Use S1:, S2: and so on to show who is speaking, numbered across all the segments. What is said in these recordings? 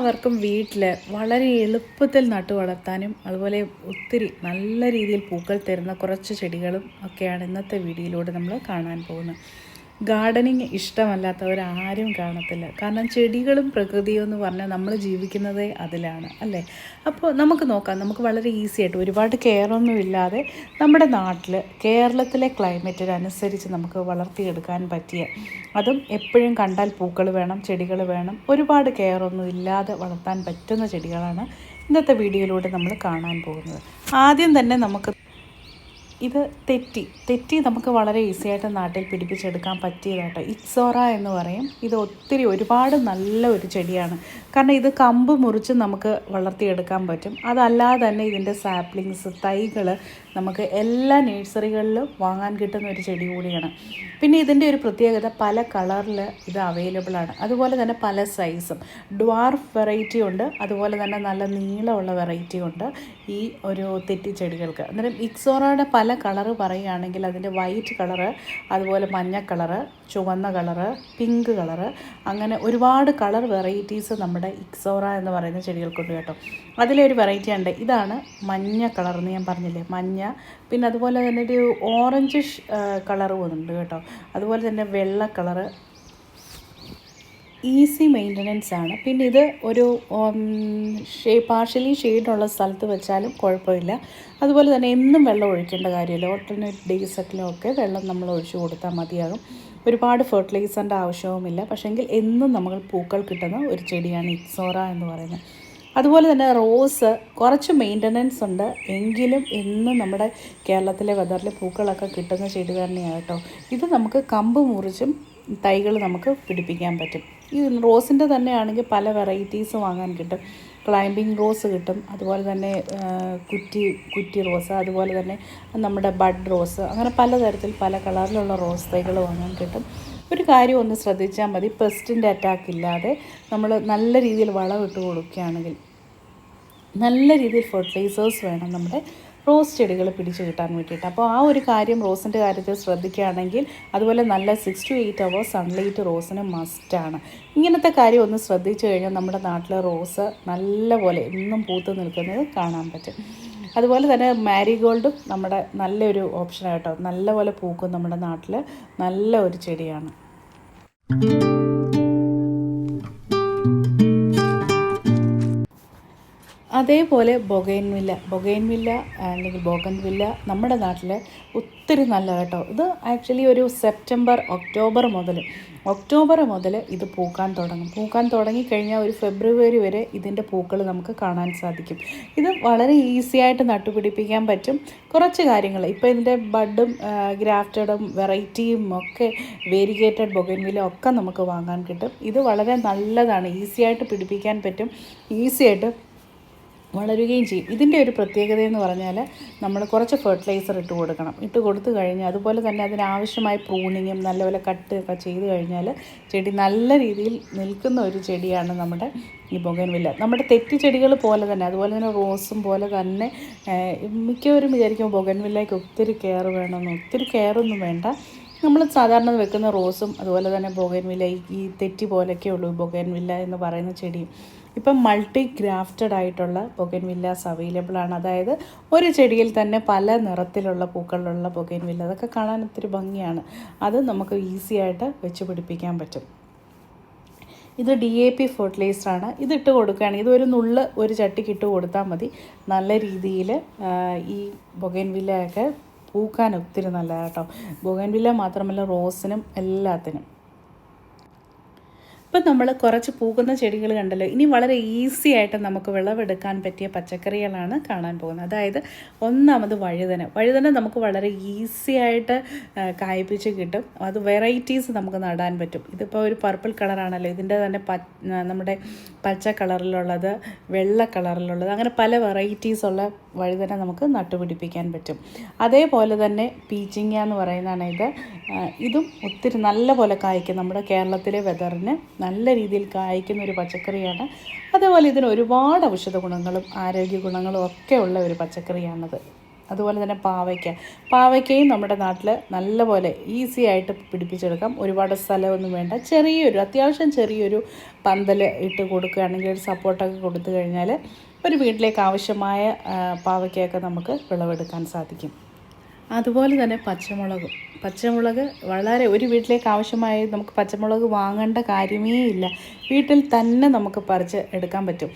S1: എല്ലാവർക്കും വീട്ടിൽ വളരെ എളുപ്പത്തിൽ നട്ടു വളർത്താനും അതുപോലെ ഒത്തിരി നല്ല രീതിയിൽ പൂക്കൾ തരുന്ന കുറച്ച് ചെടികളും ഒക്കെയാണ് ഇന്നത്തെ വീഡിയോയിലൂടെ നമ്മൾ കാണാൻ പോകുന്നത്. ഗാർഡനിങ് ഇഷ്ടമല്ലാത്തവരാരും കാണത്തില്ല. കാരണം ചെടികളും പ്രകൃതിയും എന്ന് പറഞ്ഞാൽ നമ്മൾ ജീവിക്കുന്നതേ അതിലാണ് അല്ലേ? അപ്പോൾ നമുക്ക് നോക്കാം. നമുക്ക് വളരെ ഈസി ആയിട്ട് ഒരുപാട് കെയറൊന്നും ഇല്ലാതെ നമ്മുടെ നാട്ടിൽ കേരളത്തിലെ ക്ലൈമറ്റിനനുസരിച്ച് നമുക്ക് വളർത്തിയെടുക്കാൻ പറ്റിയ അതും എപ്പോഴും കണ്ടാൽ പൂക്കൾ വേണം ചെടികൾ വേണം ഒരുപാട് കെയറൊന്നും ഇല്ലാതെ വളർത്താൻ പറ്റുന്ന ചെടികളാണ് ഇന്നത്തെ വീഡിയോയിലൂടെ നമ്മൾ കാണാൻ പോകുന്നത്. ആദ്യം തന്നെ നമുക്ക് ഇത് തെറ്റി. തെറ്റി നമുക്ക് വളരെ ഈസി ആയിട്ട് നാട്ടിൽ പിടിപ്പിച്ചെടുക്കാൻ പറ്റിയതാട്ടോ. ഇറ്റ്സോറ എന്ന് പറയും. ഇത് ഒത്തിരി ഒരുപാട് നല്ല ഒരു ചെടിയാണ്. കാരണം ഇത് കമ്പ് മുറിച്ച് നമുക്ക് വളർത്തിയെടുക്കാൻ പറ്റും. അതല്ലാതെ തന്നെ ഇതിന്റെ സാപ്ലിങ്സ് തൈകൾ നമുക്ക് എല്ലാ നഴ്സറികളിലും വാങ്ങാൻ കിട്ടുന്ന ഒരു ചെടി കൂടിയാണ്. പിന്നെ ഇതിന്റെ ഒരു പ്രത്യേകത പല കളറിൽ ഇത് അവൈലബിൾ ആണ്. അതുപോലെ തന്നെ പല സൈസും ഡ്വാർഫ് വെറൈറ്റി ഉണ്ട്. അതുപോലെ തന്നെ നല്ല നീളമുള്ള വെറൈറ്റി ഉണ്ട് ഈ ഒരു തെറ്റി ചെടികൾക്ക്. അന്നേരം ഇക്സോറയുടെ പല കളറ് പറയുകയാണെങ്കിൽ അതിന്റെ വൈറ്റ് കളറ് അതുപോലെ മഞ്ഞ കളറ് ചുവന്ന കളറ് പിങ്ക് കളറ് അങ്ങനെ ഒരുപാട് കളർ വെറൈറ്റീസ് നമ്മുടെ ഇക്സോറ എന്ന് പറയുന്ന ചെടികൾക്കുണ്ട് കേട്ടോ. അതിലൊരു വെറൈറ്റി ഉണ്ട്. ഇതാണ് മഞ്ഞ കളർ എന്ന് ഞാൻ പറഞ്ഞില്ലേ? മഞ്ഞ പിന്നെ അതുപോലെ തന്നെ ഒരു ഓറഞ്ച് കളർ പോകുന്നുണ്ട് കേട്ടോ. അതുപോലെ തന്നെ വെള്ള കളറ് ഈസി മെയിന്റനൻസ് ആണ്. പിന്നെ ഇത് ഒരു ഷേ പാർഷ്യലി ഷെയ്ഡുള്ള സ്ഥലത്ത് വെച്ചാലും കുഴപ്പമില്ല. അതുപോലെ തന്നെ എന്നും വെള്ളം ഒഴിക്കേണ്ട കാര്യമില്ല. ഓൾട്ടർനേറ്റ് ഡേയ്സൊക്കെ വെള്ളം നമ്മൾ ഒഴിച്ചു കൊടുത്താൽ മതിയാകും. ഒരുപാട് ഫെർട്ടിലൈസറിന്റെ ആവശ്യവുമില്ല. പക്ഷേങ്കിൽ എന്നും നമ്മൾ പൂക്കൾ കിട്ടുന്ന ഒരു ചെടിയാണ് ഇക്സോറ എന്ന് പറയുന്നത്. അതുപോലെ തന്നെ റോസ് കുറച്ച് മെയിന്റനൻസ് ഉണ്ട്. എങ്കിലും ഇന്ന് നമ്മുടെ കേരളത്തിലെ വെതറിൽ പൂക്കളൊക്കെ കിട്ടുന്ന ചെടി തന്നെയാണ് കേട്ടോ. ഇത് നമുക്ക് കമ്പ് മുറിച്ചും തൈകൾ നമുക്ക് പിടിപ്പിക്കാൻ പറ്റും. ഈ റോസിന്റെ തന്നെ ആണെങ്കിൽ പല വെറൈറ്റീസ് വാങ്ങാൻ കിട്ടും. ക്ലൈമ്പിംഗ് റോസ് കിട്ടും. അതുപോലെ തന്നെ കുറ്റി കുറ്റി റോസ് അതുപോലെ തന്നെ നമ്മുടെ ബഡ് റോസ് അങ്ങനെ പലതരത്തിൽ പല കളറിലുള്ള റോസ് തൈകൾ വാങ്ങാൻ കിട്ടും. ഒരു കാര്യം ഒന്ന് ശ്രദ്ധിച്ചാൽ മതി. പെസ്റ്റിന്റെ അറ്റാക്ക് ഇല്ലാതെ നമ്മൾ നല്ല രീതിയിൽ വളമിട്ട് കൊടുക്കുകയാണെങ്കിൽ നല്ല രീതിയിൽ ഫെർട്ടിലൈസേഴ്സ് വേണം നമ്മുടെ റോസ് ചെടികൾ പിടിച്ചു കിട്ടാൻ വേണ്ടിയിട്ട്. അപ്പോൾ ആ ഒരു കാര്യം റോസിന്റെ കാര്യത്തിൽ ശ്രദ്ധിക്കുകയാണെങ്കിൽ അതുപോലെ നല്ല six to eight hours sunlight റോസിന് മസ്റ്റാണ് ഇങ്ങനത്തെ കാര്യം ഒന്ന് ശ്രദ്ധിച്ചു കഴിഞ്ഞാൽ നമ്മുടെ നാട്ടിലെ റോസ് നല്ലപോലെ എന്നും പൂത്ത് നിൽക്കുന്നത് കാണാൻ പറ്റും. അതുപോലെ തന്നെ മാരിഗോൾഡും നമ്മുടെ നല്ലൊരു ഓപ്ഷനായിട്ടോ നല്ലപോലെ പൂക്കും നമ്മുടെ നാട്ടിൽ നല്ല ഒരു ചെടിയാണ്. അതേപോലെ ബൊഗൈൻവില്ല ബൊഗൈൻവില്ല അല്ലെങ്കിൽ ബോഗൻവില്ല നമ്മുടെ നാട്ടിൽ ഒത്തിരി നല്ല കേട്ടോ. ഇത് ആക്ച്വലി ഒരു സെപ്റ്റംബർ ഒക്ടോബർ മുതൽ ഒക്ടോബർ മുതൽ ഇത് പൂക്കാൻ തുടങ്ങും. പൂക്കാൻ തുടങ്ങിക്കഴിഞ്ഞാൽ ഒരു ഫെബ്രുവരി വരെ ഇതിന്റെ പൂക്കൾ നമുക്ക് കാണാൻ സാധിക്കും. ഇത് വളരെ ഈസി ആയിട്ട് നട്ടുപിടിപ്പിക്കാൻ പറ്റും. കുറച്ച് കാര്യങ്ങൾ ഇപ്പോൾ ഇതിന്റെ ബഡും ഗ്രാഫ്റ്റഡും വെറൈറ്റിയും ഒക്കെ വേരിഗേറ്റഡ് ബൊഗൻവില ഒക്കെ നമുക്ക് വാങ്ങാൻ കിട്ടും. ഇത് വളരെ നല്ലതാണ് ഈസി ആയിട്ട് പിടിപ്പിക്കാൻ പറ്റും ഈസി ആയിട്ട് വളരുകയും ചെയ്യും. ഇതിന്റെ ഒരു പ്രത്യേകത എന്ന് പറഞ്ഞാൽ നമ്മൾ കുറച്ച് ഫെർട്ടിലൈസർ ഇട്ട് കൊടുക്കണം. ഇട്ട് കൊടുത്തു കഴിഞ്ഞാൽ അതുപോലെ തന്നെ അതിനാവശ്യമായ പ്രൂണിങ്ങും നല്ലപോലെ കട്ട് ഒക്കെ ചെയ്ത് കഴിഞ്ഞാൽ ചെടി നല്ല രീതിയിൽ നിൽക്കുന്ന ഒരു ചെടിയാണ് നമ്മുടെ ഈ ബൊഗൻവില്ല. നമ്മുടെ തെറ്റി ചെടികൾ പോലെ തന്നെ അതുപോലെ തന്നെ റോസും പോലെ തന്നെ മിക്കവരും വിചാരിക്കും ബൊഗൻവില്ലയ്ക്ക് ഒത്തിരി കെയർ വേണമെന്ന്. ഒത്തിരി കെയറൊന്നും വേണ്ട. നമ്മൾ സാധാരണ വെക്കുന്ന റോസും അതുപോലെ തന്നെ ബൊഗൻവില്ല ഈ തെറ്റി പോലെയൊക്കെ ഉള്ളൂ ബൊഗൻവില്ല എന്ന് പറയുന്ന ചെടിയും. ഇപ്പം മൾട്ടി ഗ്രാഫ്റ്റഡ് ആയിട്ടുള്ള ബൊഗൻവില്ലാസ് അവൈലബിൾ ആണ്. അതായത് ഒരു ചെടിയിൽ തന്നെ പല നിറത്തിലുള്ള പൂക്കളിലുള്ള ബൊഗൻവില്ല അതൊക്കെ കാണാൻ ഒത്തിരി ഭംഗിയാണ്. അത് നമുക്ക് ഈസി ആയിട്ട് വെച്ച് പിടിപ്പിക്കാൻ പറ്റും. ഇത് ഡി എ പി ഫെർട്ടിലൈസറാണ് ഇതിട്ട് കൊടുക്കുകയാണെങ്കിൽ ഇതൊരു നുള്ള് ഒരു ചട്ടിക്ക് ഇട്ട് കൊടുത്താൽ മതി. നല്ല രീതിയിൽ ഈ ബൊഗൻവില്ലയൊക്കെ പൂക്കാൻ ഒത്തിരി നല്ലതാണ് കേട്ടോ. ബൊഗൻവില്ല മാത്രമല്ല റോസിനും എല്ലാത്തിനും. ഇപ്പം നമ്മൾ കുറച്ച് പൂക്കുന്ന ചെടികൾ കണ്ടല്ലോ. ഇനി വളരെ ഈസി ആയിട്ട് നമുക്ക് വിളവെടുക്കാൻ പറ്റിയ പച്ചക്കറികളാണ് കാണാൻ പോകുന്നത്. അതായത് ഒന്നാമത് വഴുതന. വഴുതന നമുക്ക് വളരെ ഈസി ആയിട്ട് കായ്പിച്ച് കിട്ടും. അത് വെറൈറ്റീസ് നമുക്ക് നടാൻ പറ്റും. ഇതിപ്പോൾ ഒരു പർപ്പിൾ കളറാണല്ലോ ഇതിന്റെ തന്നെ നമ്മുടെ പച്ച കളറിലുള്ളത് വെള്ള കളറിലുള്ളത് അങ്ങനെ പല വെറൈറ്റീസ് ഉള്ള വഴുതന നമുക്ക് നട്ടുപിടിപ്പിക്കാൻ പറ്റും. അതേപോലെ തന്നെ പീച്ചിങ്ങ എന്ന് പറയുന്നതാണ് ഇത്. ഇതും ഒത്തിരി നല്ല പോലെ കായ്ക്കും. നമ്മുടെ കേരളത്തിലെ വെതറിന് നല്ല രീതിയിൽ കായ്ക്കുന്ന ഒരു പച്ചക്കറിയാണ്. അതുപോലെ ഇതിന് ഒരുപാട് ഔഷധ ഗുണങ്ങളും ആരോഗ്യ ഗുണങ്ങളും ഒക്കെ ഉള്ള ഒരു പച്ചക്കറിയാണത്. അതുപോലെ തന്നെ പാവയ്ക്ക. പാവയ്ക്കയും നമ്മുടെ നാട്ടിൽ നല്ലപോലെ ഈസി ആയിട്ട് പിടിപ്പിച്ചെടുക്കാം. ഒരുപാട് സ്ഥലമൊന്നും വേണ്ട. ചെറിയൊരു അത്യാവശ്യം ചെറിയൊരു പന്തൽ ഇട്ട് കൊടുക്കുകയാണെങ്കിൽ ഒരു സപ്പോർട്ടൊക്കെ കൊടുത്തു കഴിഞ്ഞാൽ ഒരു വീട്ടിലേക്ക് ആവശ്യമായ പാവയ്ക്കയൊക്കെ നമുക്ക് വിളവെടുക്കാൻ സാധിക്കും. അതുപോലെ തന്നെ പച്ചമുളകും. പച്ചമുളക് വളരെ ഒരു വീട്ടിലേക്ക് ആവശ്യമായി നമുക്ക് പച്ചമുളക് വാങ്ങേണ്ട കാര്യമേ ഇല്ല. വീട്ടിൽ തന്നെ നമുക്ക് പറിച്ച് എടുക്കാൻ പറ്റും.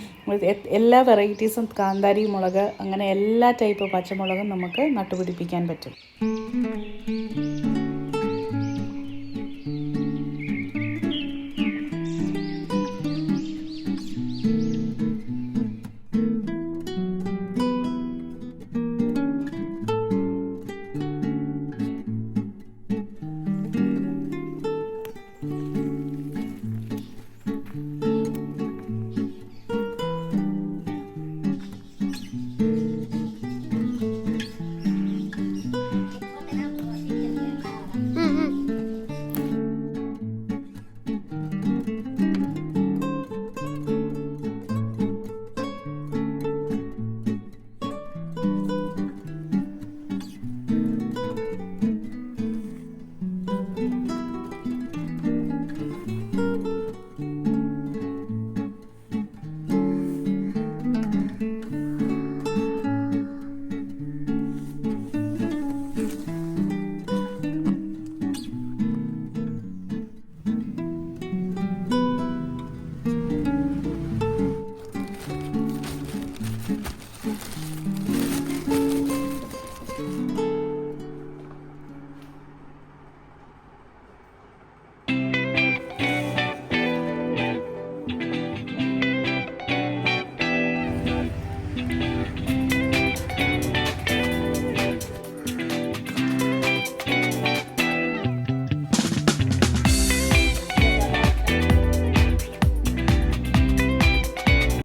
S1: എല്ലാ വെറൈറ്റീസും കാന്താരി മുളക് അങ്ങനെ എല്ലാ ടൈപ്പ് പച്ചമുളകും നമുക്ക് നട്ടുപിടിപ്പിക്കാൻ പറ്റും.